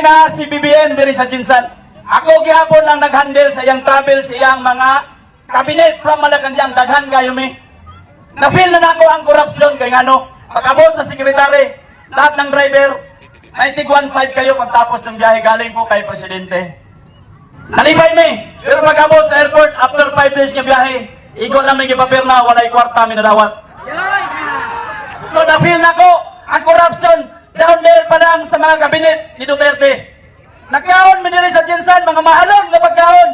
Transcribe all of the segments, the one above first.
na si BBM diri sa Jinsan. Ako gihapon ang nag-handle sa iyang travel sa iyang mga kabinet sa Malacanang daghan kayo mi. Na-feel na nako ang korupsyon kay ngano. Pagabot sa sekretary, lahat ng driver 91.5 kayo pagtapos ng biyahe galing po kay presidente. Nalipay mi, pero pagabot sa airport after 5 days nga biyahe, igo lang may gipapirma, walay kwarta mi nadawat. So na-feel na ko ang corruption down there pa lang sa mga kabinet ni Duterte. Nagkaon diri sa Jinsan, mga mahalong na pagkaon.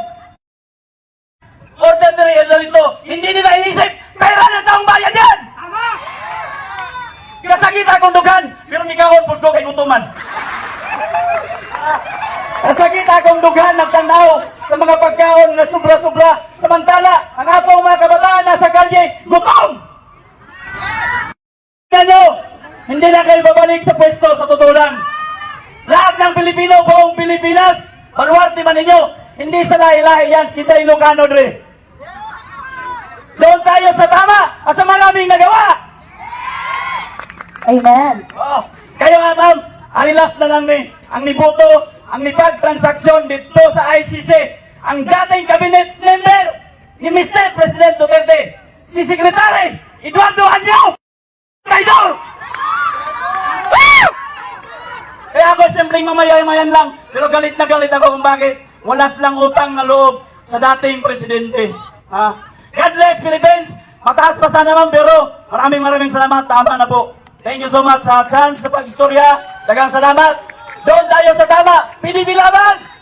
Diri el dito, hindi nila inisip, pera ng taong bayan yan! Kasakit akong dugan, pero gikaon pud ko kay gutuman. Kasakit akong dugan nagtanaw sa mga pagkaon na sobra-sobra. Samantala, hindi na kayo babalik sa pwesto sa totoo lang. Lahat ng Pilipino, buong Pilipinas, baluarte man ninyo, hindi sa lahi-lahi yan, kinsa Ilocano dre. Doon tayo sa tama at sa maraming nagawa. Amen. Oh, kayo nga ma'am, alilas na lang ni, ang nibuto, ang nipag-transaksyon dito sa ICC, ang dating cabinet member ni Mr. President Duterte, si Secretary Eduardo simpleng mamaya-mayan lang, pero galit na galit ako kung bakit wala silang utang na loob sa dating presidente. Ha? God bless Philippines! Mataas pa sana naman pero maraming maraming salamat. Tama na po. Thank you so much sa chance sa pag-istorya. Dagang salamat. Doon tayo sa tama. PDP laban!